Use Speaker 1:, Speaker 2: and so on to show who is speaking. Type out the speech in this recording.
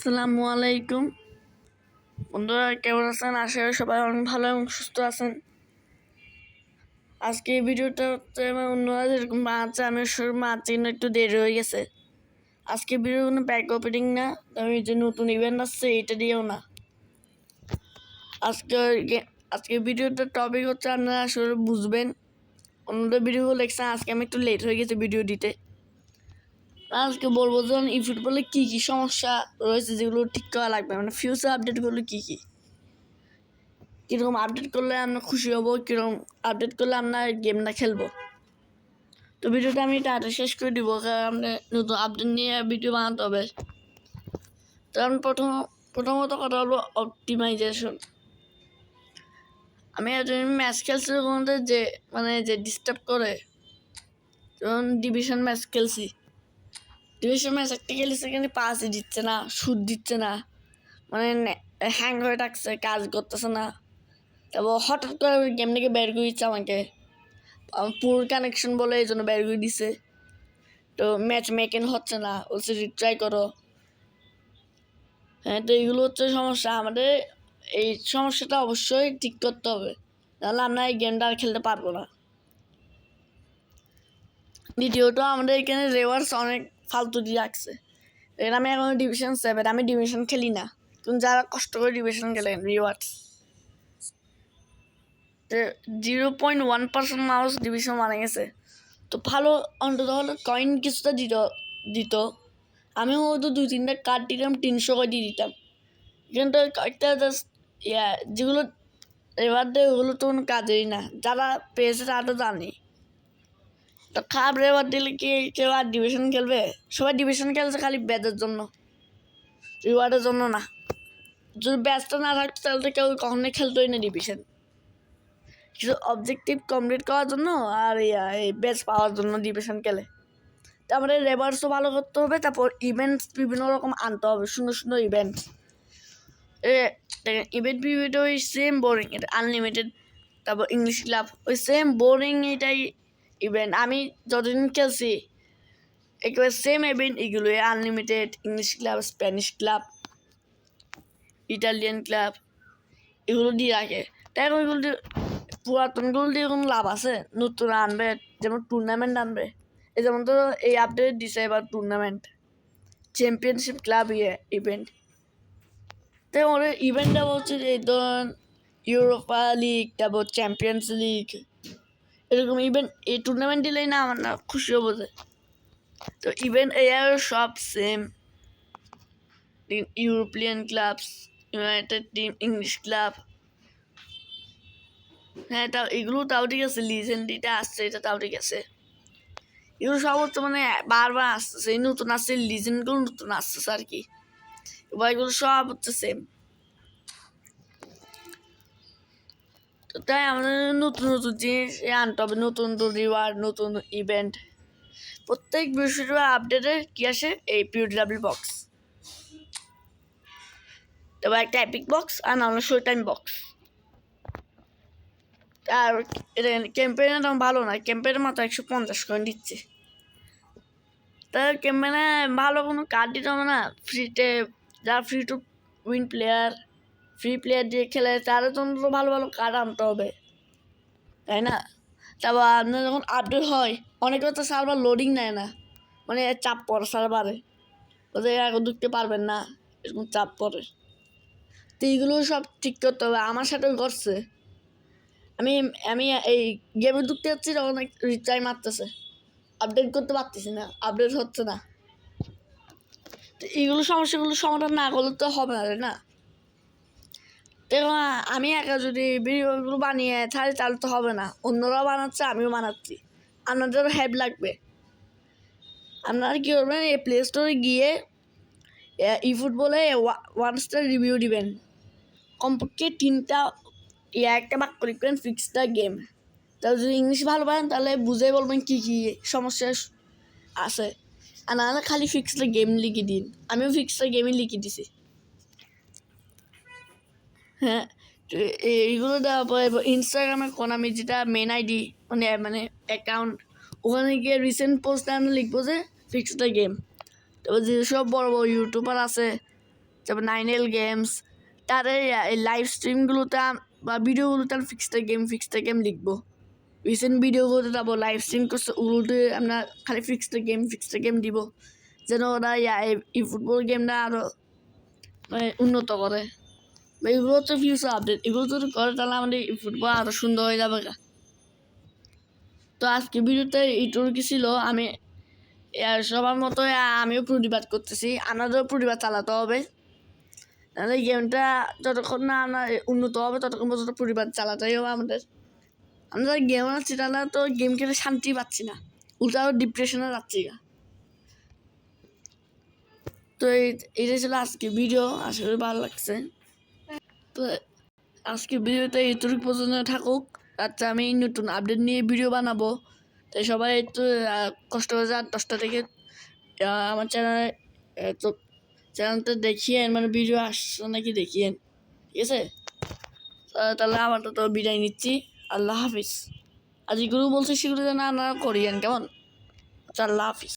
Speaker 1: আসসালামু আলাইকুম। বন্ধুরা, কেমন আছেন? আশা করি সবাই অনেক ভালো এবং সুস্থ আছেন। আজকে এই ভিডিওটা হচ্ছে আমার অন্যরা যেরকম বানাচ্ছে আমি শুরু মাছি না একটু দেরি হয়ে গেছে। আজকে ভিডিও কোনো ব্যাক ওপেনিং না আমি যে নতুন ইভেন্ট আসছে এটা দিয়েও না। আজকে আজকে ভিডিওটার টপিক হচ্ছে, আপনারা আসলে বুঝবেন। অন্যদের ভিডিও লেখছেন আজকে আমি একটু লেট হয়ে গেছে ভিডিও দিতে। আজকে বলব যে ই ফুটবলে কী কী সমস্যা রয়েছে যেগুলো ঠিক করা লাগবে মানে ফিউচার আপডেটগুলো কী কী? কীরকম আপডেট করলে আমরা খুশি হব, কীরকম আপডেট করলে আমরা গেমটা খেলব? তো ভিডিওটা আমি তাড়াতাড়ি শেষ করে দিব, কারণ আমরা নতুন আপডেট নিয়ে ভিডিও বানাতে হবে। তো আমি প্রথম, প্রথমত কথা হলো অপটিমাইজেশন আমি একজন ম্যাচ খেলছি যে মানে যে ডিস্টার্ব করে যখন ডিভিশন ম্যাচ খেলছি। ম্যাচ একটা খেলে সেখানে পাসই দিচ্ছে না, সুদ দিচ্ছে না। মানে হ্যাং হয়ে থাকছে, কাজ করতেছে না। তারপর হঠাৎ করে গেম থেকে বের করে দিচ্ছে আমাকে। পুর কানেকশন বলে এই জন্য বের করে দিছে। তো ম্যাচ মেকিং হচ্ছে না, বলছে রিট্রাই করো। হ্যাঁ তো এইগুলো হচ্ছে সমস্যা। আমাদের এই সমস্যাটা অবশ্যই ঠিক করতে হবে। নাহলে আমরা এই গেমটা আর খেলতে পারব না। দ্বিতীয়ত, আমাদের এখানে রেওয়ার্স অনেক ফালতু দিয়ে রাখছে এর আমি এখন ডিভিশন সেভেন আমি ডিভিশন খেলি না। কিন্তু যারা কষ্ট করে ডিভিশন খেলেন rewards zero point one percent মানুষ ডিভিশন মানে গেছে। তো ভালো অন্তত হলে কয়েন কিছুটা দিত দিত। আমি হয়তো দুই তিনটা কার্ড দিতাম, তিনশো করে দিয়ে দিতাম। কিন্তু কয়েকটা জাস্ট ইয়া যেগুলো এবার ওগুলো তো কোনো কাজেই না। যারা পেয়েছে তারা তো জানি। তো খারাপ রেওয়ার দিলে কি কেউ আর ডিভিশন খেলবে? সবাই ডিভিশন খেলছে খালি ব্যাচের জন্য। রিওয়ার্ডের জন্য না। যদি ব্যাচটা না থাকতো, তাহলে তো কেউ কখনোই খেলতোই না ডিভিশন কিছু অবজেক্টিভ কমপ্লিট করার জন্য আর এই ব্যাচ পাওয়ার জন্য ডিভিশন খেলে। তারপরে রেভার্সও ভালো করতে হবে, তারপর ইভেন্টস বিভিন্ন রকম আনতে হবে, সুন্দর সুন্দর ইভেন্টস ইভেন্ট পিভিটা ওই সেম বোরিং এটা আনলিমিটেড তারপর ইংলিশ ক্লাব ওই সেম বোরিং এটাই ইভেন্ট আমি যতদিন খেলছি, একেবারে সেম ইভেন্ট এগুলো unlimited English club Spanish club Italian club এগুলো দিয়ে রাখে তাই এখন এগুলো পুরাতনগুলো দিয়ে কোনো লাভ আছে? নতুন আনবে, যেমন টুর্নামেন্ট আনবে। এই যেমন তো এই আপডেট দিছে এবার টুর্নামেন্ট চ্যাম্পিয়নশিপ ক্লাব ইয়ে ইভেন্ট তাই ওদের ইভেন্টটা হচ্ছে এই ধরুন ইউরোপা লিগ তারপর চ্যাম্পিয়ন্স লিগ এরকম ইভেন্ট এই টুর্নামেন্ট দিলেই না আমার না খুশি হব যে। তো ইভেন্ট এর সব same European clubs united team English club হ্যাঁ তাও এগুলো তাও ঠিক আছে লিজেন্ডিটা আসছে এটা তাও ঠিক আছে। এগুলো হচ্ছে মানে বারবার আসতেছে, এই নতুন আসছে লিজেন্ডগুলো নতুন আসতেছে আর কি। এবার এগুলো সব হচ্ছে সেম তো তাই আমাদের নতুন নতুন জিনিস আনতে হবে। নতুন নতুন রিওয়ার্ড নতুন ইভেন্ট প্রত্যেক বৃহস্পতিবার আপডেটে কী আসে? এই পিউডিডাব্লিউ বক্স তারপর একটা অ্যাপিক বক্স আর নাহলে শো টাইম বক্স আর এটা ক্যাম্পেইনের দাম ভালো না। ক্যাম্পেইনের মাত্র একশো পঞ্চাশ করে দিচ্ছে। তার ক্যাম্পেইনে ভালো কোনো কার্ড দিতে হবে না। ফ্রিতে যারা free to win player free player দিয়ে খেলে তাদের জন্য তো ভালো ভালো কার্ড আনতে হবে। তাই না? তারপর আপনার যখন আপডেট হয়, অনেকে তো সার্ভার লোডিং নেয় না। মানে চাপ পড়ে সার্ভারে ওদের এখন ঢুকতে পারবেন না, এরকম চাপ পড়ে। তো এইগুলো সব ঠিক করতে হবে, আমার সাথেও করছে আমি আমি এই গেমে ঢুকতে যাচ্ছি, তখন রিচার্জ মারতেছে। আপডেট করতে পারতেছি না আপডেট হচ্ছে না। তো এইগুলো সমস্যাগুলো সমাধান না করলে তো হবে না না? আমি একা যদি ভিডিওগুলো বানিয়ে ছাড়ি, তাহলে তো হবে না। অন্যরাও বানাচ্ছে, আমিও বানাচ্ছি। আপনাদের হেল্প লাগবে। আপনারা কী করবেন, এই প্লে স্টোরে গিয়ে ই ফুটবলে ওয়ান স্টার রিভিউ দিবেন। কমপক্ষে তিনটা একটা বাক্য লিখবেন ফিক্স দ্য গেম তাহলে যদি ইংলিশ ভালো পারেন, তাহলে বুঝে বলবেন কী কী সমস্যা আছে। আর নাহলে খালি ফিক্স দ্য গেম লিখে দিন। আমিও ফিক্স দ্য গেমই লিখে দিছি। হ্যাঁ এইগুলো দেওয়ার পরে ইনস্টাগ্রামে কোন আমি যেটা মেন আইডি মানে মানে অ্যাকাউন্ট ওখানে গিয়ে রিসেন্ট পোস্টে আমি লিখব যে ফিক্স দ্য গেম তারপর যেসব বড় বড় ইউটিউবার আছে, তারপর নাইন এল গেমস তাদের লাইভ স্ট্রিমগুলোতে বা ভিডিওগুলোতে আমি ফিক্সড গেম ফিক্সড গেম লিখব। রিসেন্ট ভিডিওগুলোতে যাব লাইভ স্ট্রিম করছে, ওগুলোতে আমরা খালি ফিক্সড গেম ফিক্সড গেম দিব। যেন ওরা এই- ফুটবল গেমটা আরও উন্নত করে। এগুলো হচ্ছে ফিউচার আপডেট এগুলো যদি করে তাহলে আমাদের ফুটবল আরও সুন্দর হয়ে যাবে। তো আজকে ভিডিওতে এইটুকু ছিল, আমি সবার মতো আমিও প্রতিবাদ করতেছি আমাদেরও প্রতিবাদ চালাতে হবে। নাহলে গেমটা যতক্ষণ না আমরা উন্নত হবে, ততক্ষণ পর্যন্ত প্রতিবাদ চালাতেই হবে আমাদের। আমরা গেম আছি, তাহলে তো গেম খেলে শান্তি পাচ্ছি না। উল্টা আরও ডিপ্রেশনে যাচ্ছি গা। তো এই- এইটাই ছিল আজকে ভিডিও আশা করি ভালো লাগছে। আজকে ভিডিওতে এইটুকু পর্যন্ত থাকুক। আচ্ছা আমি নতুন আপডেট নিয়ে ভিডিও বানাবো। তাই সবাই একটু কষ্ট করে যান, দশটা থেকে। আমার চ্যানেলে তো চ্যানেলটা দেখিয়েন মানে ভিডিও আসছে নাকি দেখিয়েন। ঠিক আছে? তাহলে আমার তো বিদায় নিচ্ছি। আল্লাহ হাফিজ। আর যেগুলো বলছে, সেগুলো যেন আপনারা করিয়েন, কেমন? আচ্ছা আল্লাহ হাফিজ।